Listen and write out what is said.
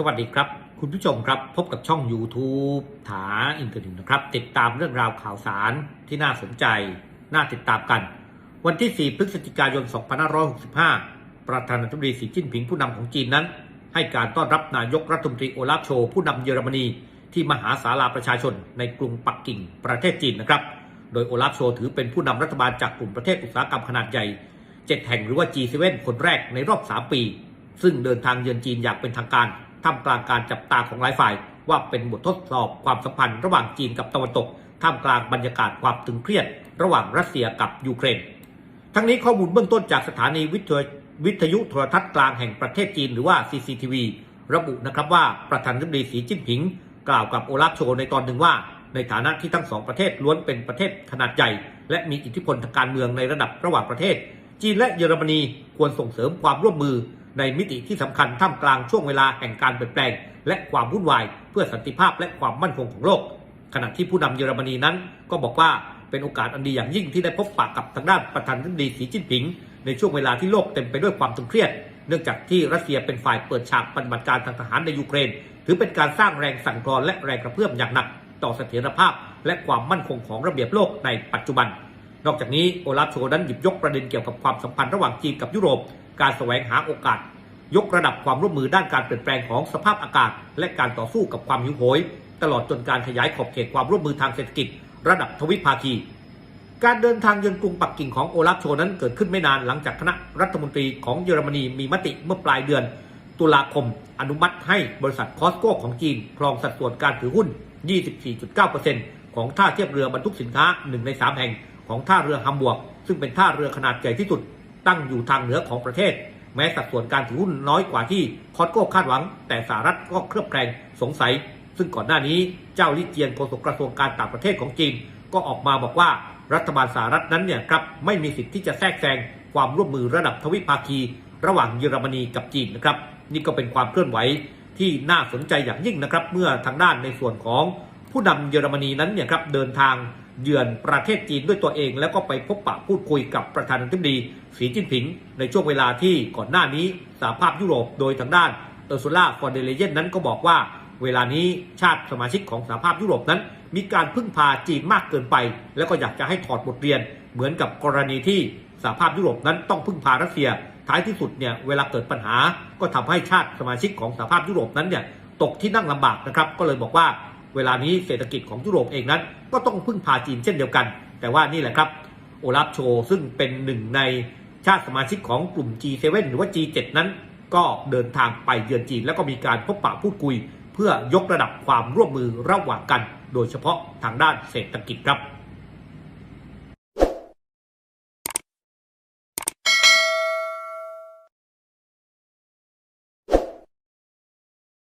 สวัสดีครับ คุณผู้ชมครับพบกับช่อง YouTube ถาอินเทอร์เน็ตนะครับ ติดตามเรื่องราวข่าวสารที่น่าสนใจ น่าติดตามกัน วันที่ 4 พฤศจิกายน 2565 ประธานาธิบดีสีจิ้นผิงผู้นำของจีนนั้น ให้การต้อนรับนายกรัฐมนตรีโอลาฟโชผู้นำเยอรมนี ที่มหาศาลาประชาชนในกรุงปักกิ่งประเทศจีนนะครับ โดยโอลาฟโชถือเป็นผู้นำรัฐบาลจากกลุ่มประเทศอุตสาหกรรมขนาดใหญ่ 7 แห่งหรือว่า G7 คนแรกในรอบ 3 ปี ซึ่งเดินทางเยือนจีนอย่างเป็นทางการ ท่ามกลางการจับตาของหลายฝ่าย ว่าเป็นบททดสอบความสัมพันธ์ระหว่างจีนกับตะวันตก ท่ามกลางบรรยากาศความตึงเครียด ระหว่างรัสเซียกับยูเครน ทั้งนี้ข้อมูลเบื้องต้นจากสถานีวิทยวิทยุโทรทัศน์กลางแห่งประเทศจีนหรือว่า CCTV ระบุนะครับว่าประธานาธิบดีสีจิ้นผิง กล่าวกับโอลาฟโชในตอนหนึ่งว่า ในฐานะที่ทั้งสองประเทศล้วนเป็นประเทศขนาดใหญ่ และมีอิทธิพลทางการเมืองในระดับระหว่างประเทศ จีนและเยอรมนีควรส่งเสริมความร่วมมือ ในมิติที่สำคัญท่ามกลางช่วงเวลาแห่งการเปลี่ยนแปลง และความวุ่นวาย เพื่อสันติภาพและความมั่นคงของโลก ขณะที่ผู้นำเยอรมนีนั้น ก็บอกว่าเป็นโอกาสอันดีอย่างยิ่งที่ได้พบปะกับทางด้านประธานาธิบดีสีจิ้นผิง ในช่วงเวลาที่โลกเต็มไปด้วยความตึงเครียด เนื่องจากที่รัสเซียเป็นฝ่ายเปิดฉากปฏิบัติการทางทหารในยูเครน ถือเป็นการสร้างแรงสั่นคลอนและแรงกระเพื่อมอย่างหนัก ต่อเสถียรภาพ และความมั่นคงของระเบียบโลกในปัจจุบัน นอกจากนี้โอลาฟโชนั้นหยิบยกประเด็นเกี่ยวกับความสัมพันธ์ระหว่างจีนกับยุโรป การแสวงหาโอกาส ยกระดับความร่วมมือด้านการเปลี่ยนแปลงของสภาพอากาศ และการต่อสู้กับความหิวโหย ตลอดจนการขยายขอบเขตความร่วมมือทางเศรษฐกิจ ระดับทวิภาคี การเดินทางเยือนกรุงปักกิ่งของโอลาฟโชนั้นเกิดขึ้นไม่นานหลังจากคณะรัฐมนตรีของเยอรมนีมีมติเมื่อปลายเดือน ตุลาคม อนุมัติให้บริษัทคอสโก้ของจีนครองสัดส่วนการถือหุ้น 24.9%ของท่าเทียบเรือบรรทุกสินค้า1ใน3แห่งของท่าเรือฮัมบวร์กซึ่งเป็นท่าเรือขนาดใหญ่ที่สุด ตั้งอยู่ทางเหนือของประเทศ แม้สัดส่วนการถือหุ้นน้อยกว่าที่คอสโก้คาดหวัง แต่สหรัฐก็เคลือบแคลงสงสัย ซึ่งก่อนหน้านี้เจ้าลิเจียนโฆษกกระทรวงการต่างประเทศของจีน ก็ออกมาบอกว่ารัฐบาลสหรัฐนั้นเนี่ยครับไม่มีสิทธิ์ที่จะแทรกแซงความร่วมมือระดับทวิภาคี ระหว่างเยอรมนีกับจีนนะครับ นี่ก็เป็นความเคลื่อนไหวที่น่าสนใจอย่างยิ่งนะครับ เมื่อทางด้านในส่วนของผู้นำเยอรมนีนั้นเนี่ยครับเดินทาง เยือนประเทศจีนด้วยตัวเอง แล้วก็ไปพบปะพูดคุยกับประธานาธิบดีสีจิ้นผิง ในช่วงเวลาที่ก่อนหน้านี้สหภาพยุโรปโดยทางด้านเออร์ซูล่าฟอนเดเลเยนนั้นก็บอกว่า เวลานี้ชาติสมาชิกของสหภาพยุโรปนั้น มีการพึ่งพาจีนมากเกินไป แล้วก็อยากจะให้ถอดบทเรียน เหมือนกับกรณีที่สหภาพยุโรปนั้นต้องพึ่งพารัสเซีย ท้ายที่สุดเนี่ยเวลาเกิดปัญหา ก็ทำให้ชาติสมาชิกของสหภาพยุโรปนั้นเนี่ยตกที่นั่งลำบากนะครับก็เลยบอกว่า เวลานี้เศรษฐกิจของยุโรปเองนั้น ก็ต้องพึ่งพาจีนเช่นเดียวกัน แต่ว่านี่แหละครับโอลาฟโชซึ่งเป็นหนึ่งในชาติสมาชิกของกลุ่ม G7 หรือว่า G7 นั้น ก็เดินทางไปเยือนจีน แล้วก็มีการพบปะพูดคุย เพื่อยกระดับความร่วมมือระหว่างกัน โดยเฉพาะทางด้านเศรษฐกิจครับ